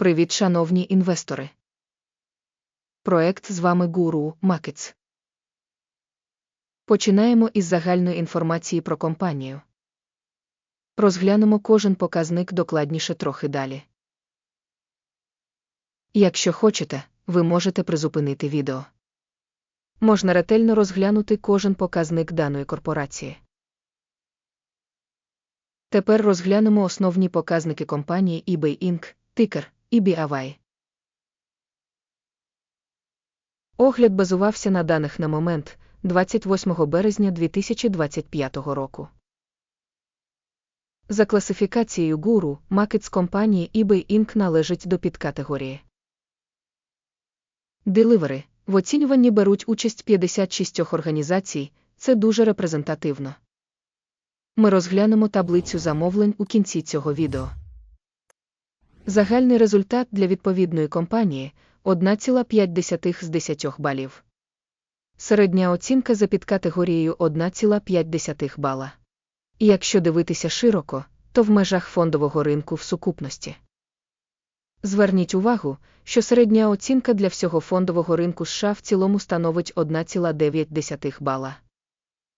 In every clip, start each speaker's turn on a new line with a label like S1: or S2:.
S1: Привіт, шановні інвестори. Проект з вами Гуру Макетс. Починаємо із загальної інформації про компанію. Розглянемо кожен показник докладніше трохи далі. Якщо хочете, ви можете призупинити відео. Можна ретельно розглянути кожен показник даної корпорації. Тепер розглянемо основні показники компанії eBay Inc., тикер EBAY. Огляд базувався на даних на момент 28 березня 2025 року. За класифікацією гуру, макет з компанії eBay Inc. належить до підкатегорії. Деливери в оцінюванні беруть участь 56 організацій, це дуже репрезентативно. Ми розглянемо таблицю замовлень у кінці цього відео. Загальний результат для відповідної компанії 1,5 з 10 балів. Середня оцінка за підкатегорією 1,5 бала. І якщо дивитися широко, то в межах фондового ринку в сукупності. Зверніть увагу, що середня оцінка для всього фондового ринку США в цілому становить 1,9 бала.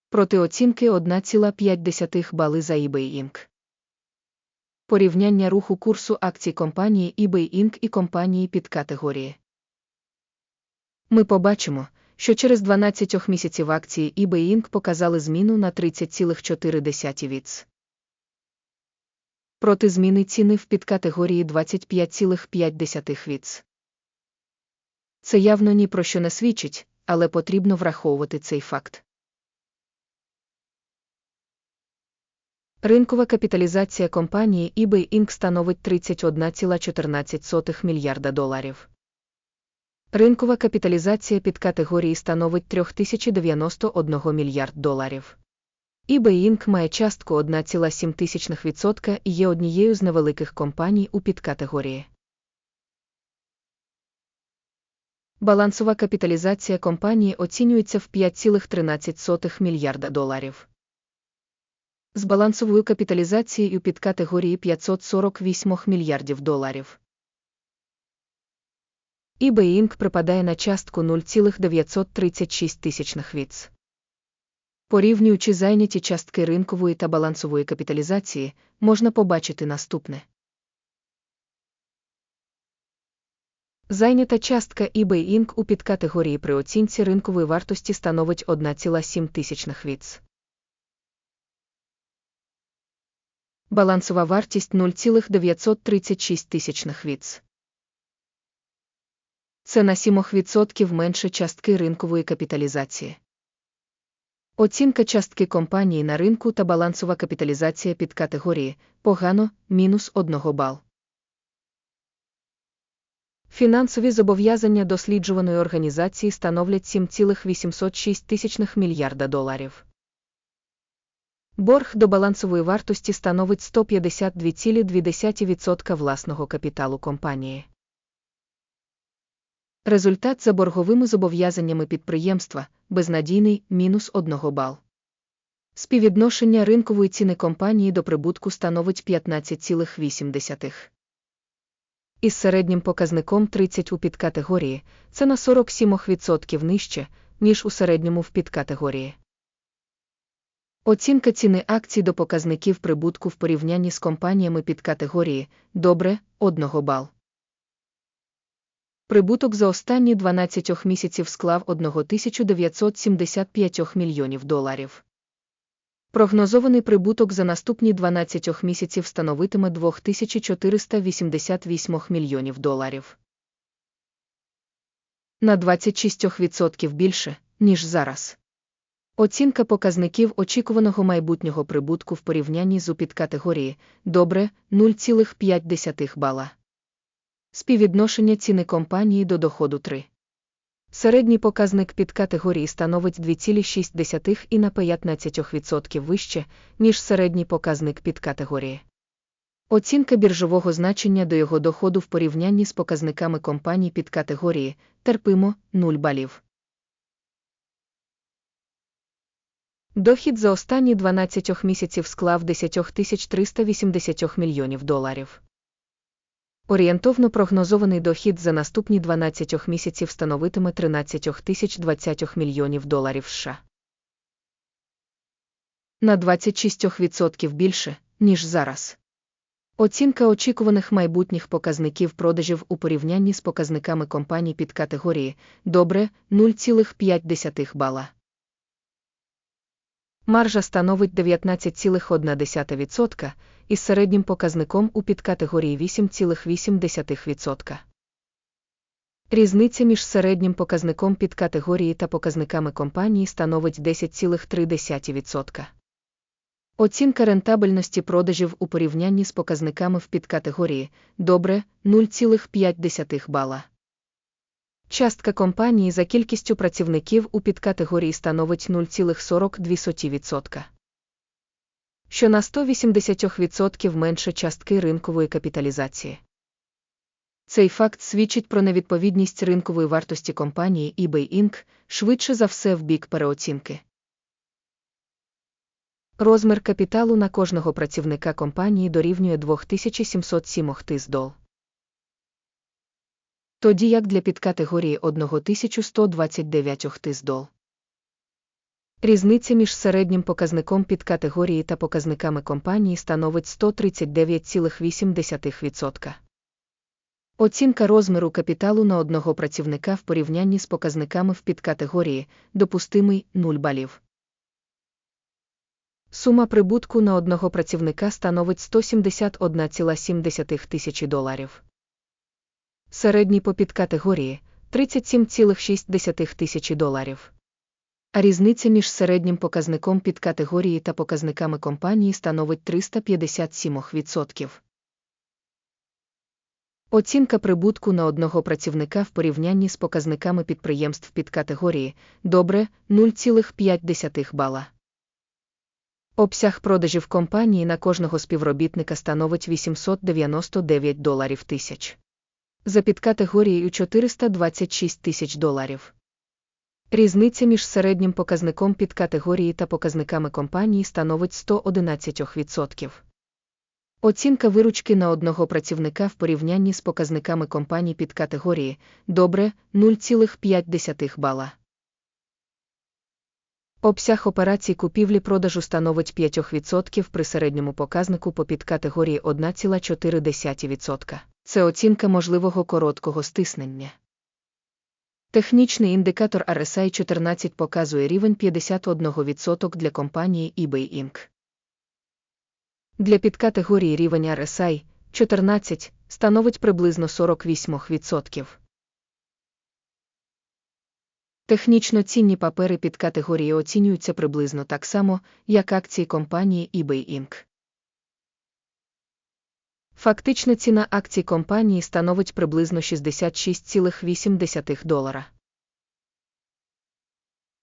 S1: Проти оцінки 1,5 бали за eBay Inc. Порівняння руху курсу акцій компанії eBay Inc. і компанії під категорії. Ми побачимо, що через 12 місяців акції eBay Inc. показали зміну на 30,4 віц. Проти зміни ціни в підкатегорії 25,5 віц. Це явно ні про що не свідчить, але потрібно враховувати цей факт. Ринкова капіталізація компанії eBay Inc. становить 31,14 мільярда доларів. Ринкова капіталізація під категорії становить 3091 мільярд доларів. eBay Inc. має частку 1,7% і є однією з невеликих компаній у підкатегорії. Балансова капіталізація компанії оцінюється в 5,13 мільярда доларів з балансовою капіталізацією під категорії 548 мільярдів доларів. eBay Inc. припадає на частку 0,936 тисячних віц. Порівнюючи зайняті частки ринкової та балансової капіталізації, можна побачити наступне. Зайнята частка eBay Inc. у підкатегорії при оцінці ринкової вартості становить 1,7 тисячних віц. Балансова вартість 0,936 тисячних віц. Це на 7% менше частки ринкової капіталізації. Оцінка частки компанії на ринку та балансова капіталізація під категорії погано мінус 1 бал. Фінансові зобов'язання досліджуваної організації становлять 7,806 мільярда доларів. Борг до балансової вартості становить 152,2% власного капіталу компанії. Результат за борговими зобов'язаннями підприємства безнадійний мінус 1 бал. Співвідношення ринкової ціни компанії до прибутку становить 15,8. Із середнім показником 30 у підкатегорії це на 47% нижче, ніж у середньому в підкатегорії. Оцінка ціни акцій до показників прибутку в порівнянні з компаніями під категорії добре 1 бал. Прибуток за останні 12 місяців склав 1975 мільйонів доларів. Прогнозований прибуток за наступні 12 місяців становитиме 2488 мільйонів доларів. На 26% більше, ніж зараз. Оцінка показників очікуваного майбутнього прибутку в порівнянні з підкатегорії добре 0,5 бала. Співвідношення ціни компанії до доходу 3. Середній показник підкатегорії становить 2,6 і на 15% вище, ніж середній показник підкатегорії. Оцінка біржового значення до його доходу в порівнянні з показниками компаній підкатегорії терпимо 0 балів. Дохід за останні 12 місяців склав 10 380 мільйонів доларів. Орієнтовно прогнозований дохід за наступні 12 місяців становитиме 13 тисяч 20 мільйонів доларів США. На 26% більше, ніж зараз. Оцінка очікуваних майбутніх показників продажів у порівнянні з показниками компаній під категорії добре 0,5 бала. Маржа становить 19,1% із середнім показником у підкатегорії 8,8%. Різниця між середнім показником підкатегорії та показниками компанії становить 10,3%. Оцінка рентабельності продажів у порівнянні з показниками в підкатегорії добре 0,5 бала. Частка компанії за кількістю працівників у підкатегорії становить 0,42%. Що на 180% менше частки ринкової капіталізації. Цей факт свідчить про невідповідність ринкової вартості компанії eBay Inc. швидше за все в бік переоцінки. Розмір капіталу на кожного працівника компанії дорівнює 2707 тис дол. Тоді як для підкатегорії 1129 тис дол. Різниця між середнім показником підкатегорії та показниками компанії становить 139,8%. Оцінка розміру капіталу на одного працівника в порівнянні з показниками в підкатегорії допустимий 0 балів. Сума прибутку на одного працівника становить 171,7 тисячі доларів. Середній по підкатегорії 37,6 тисячі доларів. А різниця між середнім показником підкатегорії та показниками компанії становить 357%. Оцінка прибутку на одного працівника в порівнянні з показниками підприємств підкатегорії добре 0,5 бала. Обсяг продажів компанії на кожного співробітника становить 899 доларів тисяч. За підкатегорією 426 тисяч доларів. Різниця між середнім показником підкатегорії та показниками компанії становить 111%. Оцінка виручки на одного працівника в порівнянні з показниками компаній підкатегорії добре 0,5 бала. Обсяг операцій купівлі-продажу становить 5% при середньому показнику по підкатегорії 1,4%. Це оцінка можливого короткого стиснення. Технічний індикатор RSI 14 показує рівень 51% для компанії eBay Inc. Для підкатегорії рівень RSI 14 становить приблизно 48%. Технічно цінні папери під категорії оцінюються приблизно так само, як акції компанії eBay Inc. Фактична ціна акцій компанії становить приблизно 66,8 долара.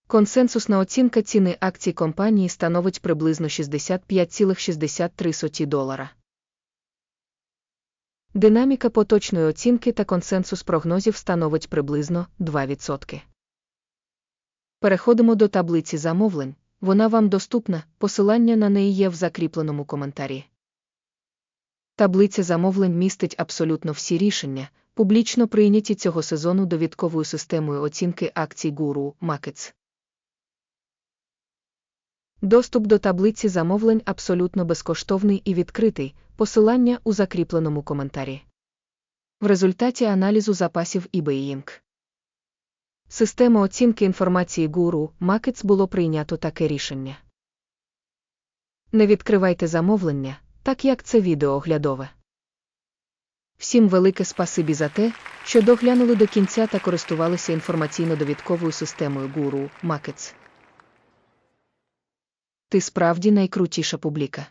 S1: Консенсусна оцінка ціни акцій компанії становить приблизно 65,63 долара. Динаміка поточної оцінки та консенсус прогнозів становить приблизно 2%. Переходимо до таблиці замовлень, вона вам доступна, посилання на неї є в закріпленому коментарі. Таблиця замовлень містить абсолютно всі рішення, публічно прийняті цього сезону довідковою системою оцінки акцій Guru Markets. Доступ до таблиці замовлень абсолютно безкоштовний і відкритий, посилання у закріпленому коментарі. В результаті аналізу запасів eBay Inc. Система оцінки інформації Guru Markets було прийнято таке рішення. Не відкривайте замовлення, так як це відео оглядове. Всім велике спасибі за те, що доглянули до кінця та користувалися інформаційно-довідковою системою Guru Markets. Ти справді найкрутіша публіка.